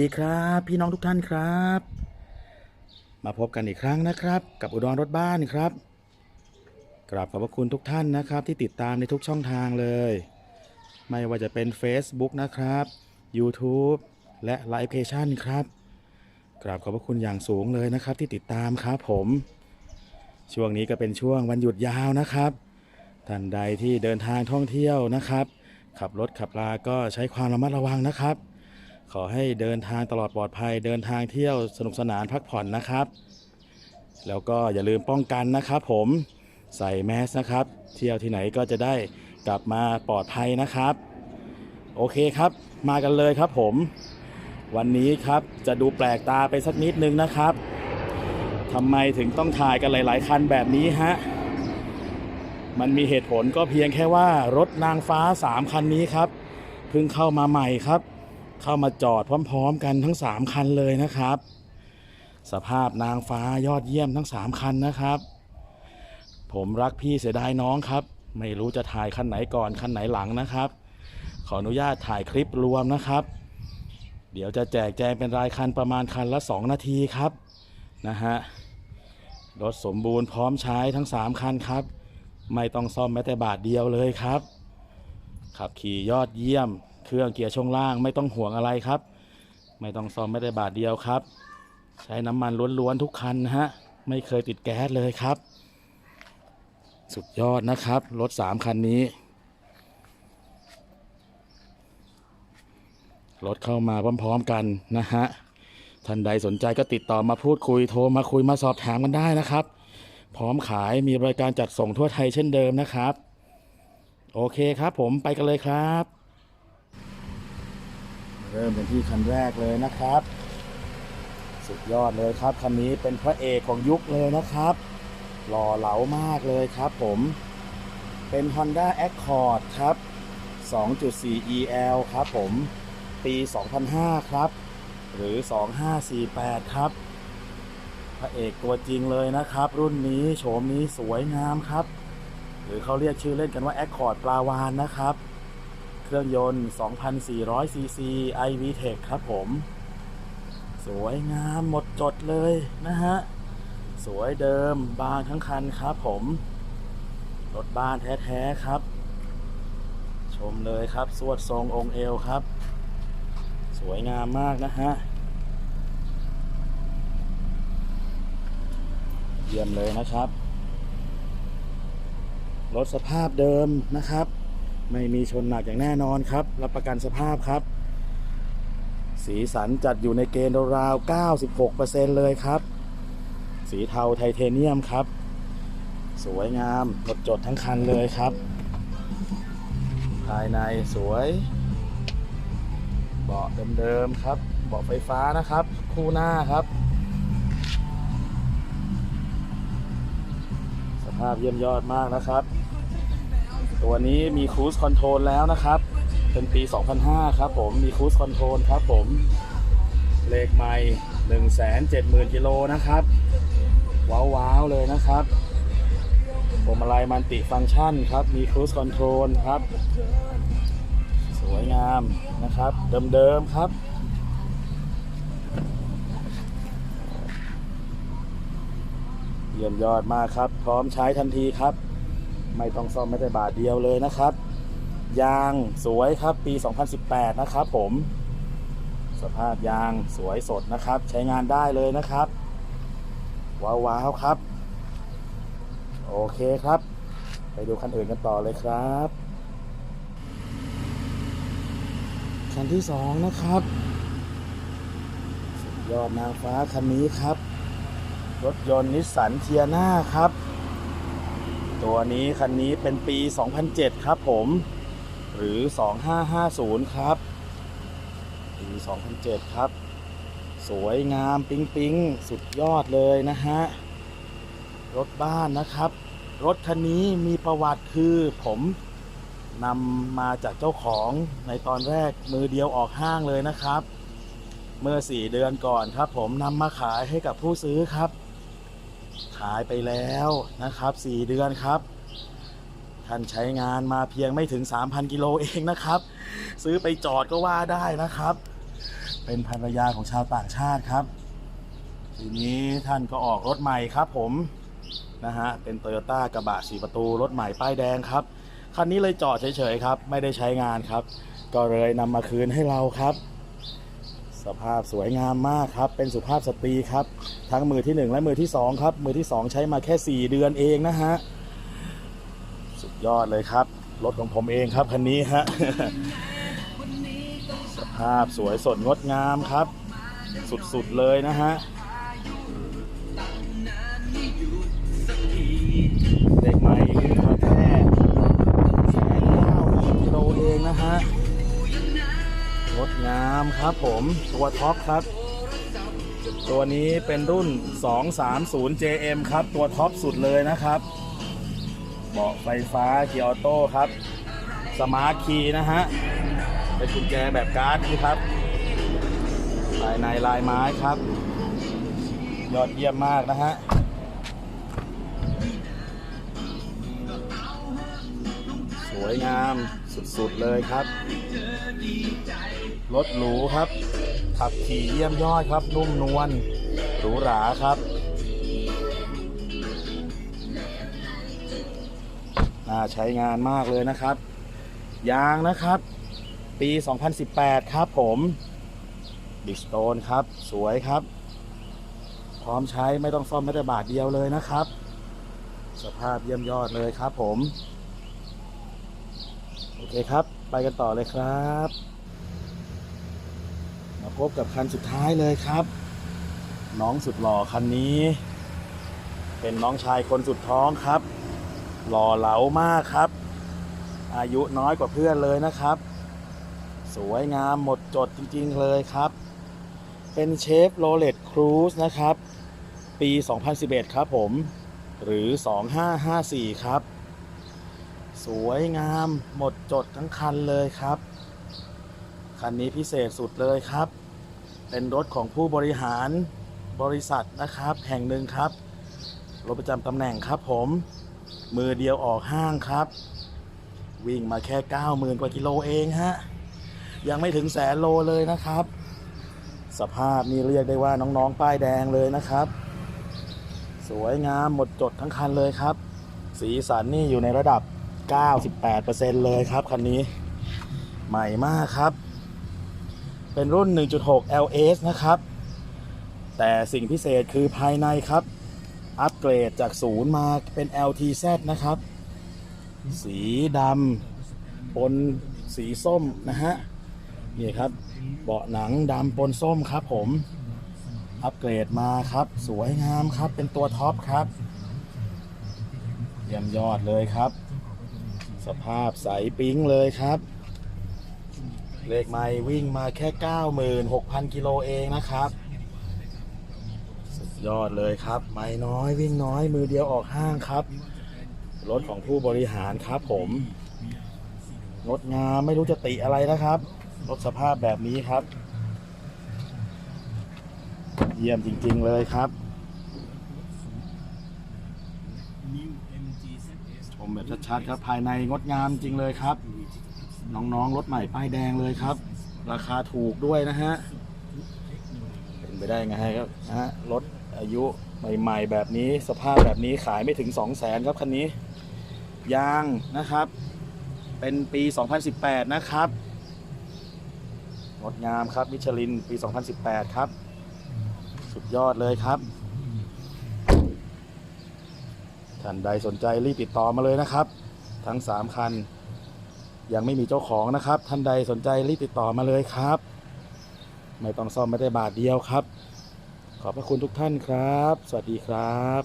สวัสดีครับ พี่น้องทุกท่านครับ มาพบกันอีกครั้งนะครับ กับอุดรรถบ้านครับกราบขอบพระคุณทุกท่านนะครับ ที่ติดตามในทุกช่องทางเลย ไม่ว่าจะเป็น Facebook นะครับ YouTube และไลฟ์เพชันครับกราบขอบพระคุณอย่างสูงเลยนะครับ ที่ติดตามครับผม ช่วงนี้ก็เป็นช่วงวันหยุดยาวนะครับท่านใดที่เดินทางท่องเที่ยวนะครับ ขับรถขับลาก็ใช้ความระมัดระวังนะครับ ขอให้เดินทางตลอดปลอดภัย เดินทางเที่ยวสนุกสนานพักผ่อนนะครับ แล้วก็อย่าลืมป้องกันนะครับผมใส่แมสนะครับ เที่ยวที่ไหนก็จะได้กลับมาปลอดภัยนะครับ โอเคครับ มากันเลยครับผม วันนี้ครับจะดูแปลกตาไปสักนิดนึงนะครับทำไมถึงต้องถ่ายกันหลาย ๆ คันแบบนี้ฮะมันมีเหตุผลก็เพียงแค่ว่ารถนางฟ้า 3 คันนี้ครับเพิ่งเข้ามาใหม่ครับ เข้ามาจอดพร้อม ๆ กันทั้ง 3 คันเลยนะครับ สภาพนางฟ้ายอดเยี่ยมทั้ง 3 คันนะครับ ผมรักพี่เสียดายน้องครับ ไม่รู้จะถ่ายคันไหนก่อนคันไหนหลังนะครับ ขออนุญาตถ่ายคลิปรวมนะครับ เดี๋ยวจะแจกแจงเป็นรายคันประมาณคันละ 2 นาทีครับนะฮะรถสมบูรณ์พร้อมใช้ทั้ง 3 คันครับ ไม่ต้องซ่อมแม้แต่บาทเดียวเลยครับ ขับขี่ยอดเยี่ยม เครื่องเกียร์ช่วงล่างไม่ต้องห่วงอะไรครับ ไม่ต้องซ่อมไม่ได้บาทเดียวครับ ใช้น้ำมันล้วนๆทุกคันนะฮะไม่เคยติดแก๊สเลยครับ สุดยอดนะครับรถสามคันนี้รถเข้ามาพร้อมๆกันนะฮะท่านใดสนใจก็ติดต่อมาพูดคุยโทรมาคุยมาสอบถามกันได้นะครับ พร้อมขายมีบริการจัดส่งทั่วไทยเช่นเดิมนะครับ โอเคครับผมไปกันเลยครับ เริ่มกันที่คันแรกเลยนะครับ สุดยอดเลยครับคันนี้เป็นพระเอกของยุคเลยนะครับ หล่อเหลามากเลยครับผมเป็น Honda Accord ครับ 2.4 EL ครับผม ปี 2005 ครับ หรือ 2548 ครับ พระเอกตัวจริงเลยนะครับ รุ่นนี้โฉมนี้สวยงามครับ หรือเขาเรียกชื่อเล่นกันว่า Accord ปลาวานนะครับ เครื่องยนต์ 2,400 ซีซี iVTEC ครับผม สวยงามหมดจดเลยนะฮะ สวยเดิมบางทั้งคันครับผม รถบ้านแท้ๆครับ ชมเลยครับ สวดทรงองค์เอวครับ สวยงามมากนะฮะ เยี่ยมเลยนะครับ รถสภาพเดิมนะครับ ไม่มีชนหนักอย่างแน่นอนครับ รับประกันสภาพครับ สีสันจัดอยู่ในเกณฑ์ราวๆ96%เลยครับ สีเทาไทเทเนียมครับ สวยงามหมดจดทั้งคันเลยครับ ภายในสวยเบาะเดิมๆครับเบาะไฟฟ้านะครับ คู่หน้าครับ สภาพเยี่ยมยอดมากนะครับ ตัวนี้มีครู i คอนโทรลแล้วนะครับ เป็นปี 2005 ครับผม มีครู i คอนโทรลครับผม เลขไม่ 170,000กิโลนะครับ ว้าวๆเลยนะครับพวงมาลัยมันติฟังก์ชันครับ มีครู i คอนโทรลครับ สวยงามนะครับ เดิมๆครับเยี่ยมยอดมากครับ พร้อมใช้ทันทีครับ ไม่ต้องซ่อมไม่ได้บาทเดียวเลยนะครับ ยางสวยครับปี 2018 นะครับผม สภาพยางสวยสดนะครับ ใช้งานได้เลยนะครับ ว้าวๆครับ โอเคครับ ไปดูคันอื่นกันต่อเลยครับคันที่สองนะครับยอดนางฟ้าคันนี้ครับ รถยนต์นิสสันเทียนาครับ ตัวนี้คันนี้เป็นปี 2007 ครับผม หรือ 2550 ครับ ปี 2007 ครับ สวยงามปิ๊งปิ๊งสุดยอดเลยนะฮะ รถบ้านนะครับ รถคันนี้มีประวัติคือผมนำมาจากเจ้าของในตอนแรกมือเดียวออกห้างเลยนะครับ เมื่อ 4 เดือนก่อนครับ ผมนำมาขายให้กับผู้ซื้อครับ ขายไปแล้วนะครับ 4 เดือนครับ ท่านใช้งานมาเพียงไม่ถึง 3,000 กิโลเองนะครับ ซื้อไปจอดก็ว่าได้นะครับ เป็นภรรยาของชาวต่างชาติครับ ทีนี้ท่านก็ออกรถใหม่ครับผมนะฮะเป็นโตโยต้ากระบะสีประตูรถใหม่ป้ายแดงครับคันนี้เลยจอดเฉยๆครับ ไม่ได้ใช้งานครับ ก็เลยนำมาคืนให้เราครับ สภาพสวยงามมากครับ เป็นสุภาพสตรีครับ ทั้งมือที่ 1 และมือที่2ครับ มือที่ 2 ใช้มาแค่ 4 เดือนเองนะฮะ สุดยอดเลยครับ รถของผมเองครับคันนี้ฮะ สภาพสวยสดงดงามครับ สุดๆเลยนะฮะเด็กใหม่วิ่งมาแค่แสนเก้ากิโลเองนะฮะ งดงามครับผมตัวท็อปครับ ตัวนี้เป็นรุ่น 230 JM ครับ ตัวท็อปสุดเลยนะครับเบาะไฟฟ้าเกียร์ออโต้ครับ สมาร์ทคีย์นะฮะ เป็นกุญแจแบบการ์ดนี่ครับ ภายในลายไม้ครับ ยอดเยี่ยมมากนะฮะ วยงามสุดๆเลยครับ รถหรูครับ ขับขี่เยี่ยมยอดครับ นุ่มนวลหรูหราครับน่าใช้งานมากเลยนะครับ ยางนะครับ ปี 2018 ครับผมบิสโตนครับ สวยครับ พร้อมใช้ไม่ต้องซ่อมแม้แต่บาทเดียวเลยนะครับ สภาพเยี่ยมยอดเลยครับผม โอเคครับ ไปกันต่อเลยครับ มาพบกับคันสุดท้ายเลยครับ น้องสุดหล่อคันนี้ เป็นน้องชายคนสุดท้องครับ หล่อเหลามากครับ อายุน้อยกว่าเพื่อนเลยนะครับ สวยงามหมดจดจริงๆเลยครับ เป็นเชฟโรเลตครูซนะครับ ปี 2011 ครับผม หรือ 2554 ครับ สวยงามหมดจดทั้งคันเลยครับ คันนี้พิเศษสุดเลยครับ เป็นรถของผู้บริหารบริษัทนะครับ แห่งหนึ่งครับ รถประจำตำแหน่งครับผม มือเดียวออกห้างครับ วิ่งมาแค่ 90,000 กว่ากิโลเองฮะ ยังไม่ถึงแสนโลเลยนะครับ สภาพนี่เรียกได้ว่าน้องๆ ป้ายแดงเลยนะครับ สวยงามหมดจดทั้งคันเลยครับ สีสันนี่อยู่ในระดับ 98%เลยครับคันนี้ใหม่มากครับ เป็นรุ่น 1.6 LS นะครับ แต่สิ่งพิเศษคือภายในครับ อัปเกรดจากศูนย์มาเป็น LTZ นะครับ สีดำปนสีส้มนะฮะ นี่ครับ เบาะหนังดำปนส้มครับผม อัปเกรดมาครับ สวยงามครับ เป็นตัวท็อปครับ เยี่ยมยอดเลยครับ สภาพใสปิ๊งเลยครับ เลขไม่วิ่งมาแค่ 96,000 กิโลเองนะครับ สุดยอดเลยครับ ไม่น้อยวิ่งน้อยมือเดียวออกห้างครับ รถของผู้บริหารครับผมงดงามไม่รู้จะติอะไรนะครับ รถสภาพแบบนี้ครับ เยี่ยมจริง ๆ เลยครับ ช มแบบชัดๆครับ ภายในงดงามจริงเลยครับ น้องๆรถใหม่ป้ายแดงเลยครับ ราคาถูกด้วยนะฮะเป็นไปได้ไงครับนะฮะรถอายุใหม่ๆแบบนี้สภาพแบบนี้ขายไม่ถึง 2 0 0แสนครับคันนี้ ยางนะครับ เป็นปี 2018 นะครับงดงามครับมิชลินปี 2018 ครับ สุดยอดเลยครับ ท่านใดสนใจรีบติดต่อมาเลยนะครับ ทั้ง 3 คัน ยังไม่มีเจ้าของนะครับ ท่านใดสนใจรีบติดต่อมาเลยครับ ไม่ต้องซ่อมไม่ได้บาทเดียวครับ ขอบพระคุณทุกท่านครับ สวัสดีครับ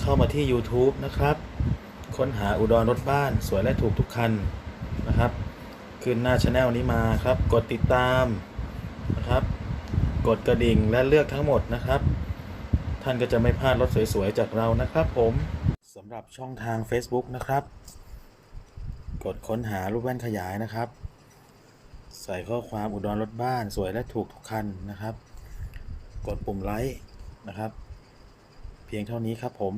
เข้ามาที่ YouTube นะครับ ค้นหาอุดรรถบ้านสวยและถูกทุกคันนะครับ ขึ้นหน้าช anel นี้มาครับ กดติดตามนะครับ กดกระดิ่งและเลือกทั้งหมดนะครับ ท่านก็จะไม่พลาดรถสวยๆจากเรานะครับผมสำหรับช่องทาง Facebook นะครับ กดค้นหารูปแว่นขยายนะครับ ใส่ข้อความอุดรรถบ้านสวยและถูกทุกคันนะครับ กดปุ่มไลค์นะครับ เพียงเท่านี้ครับผม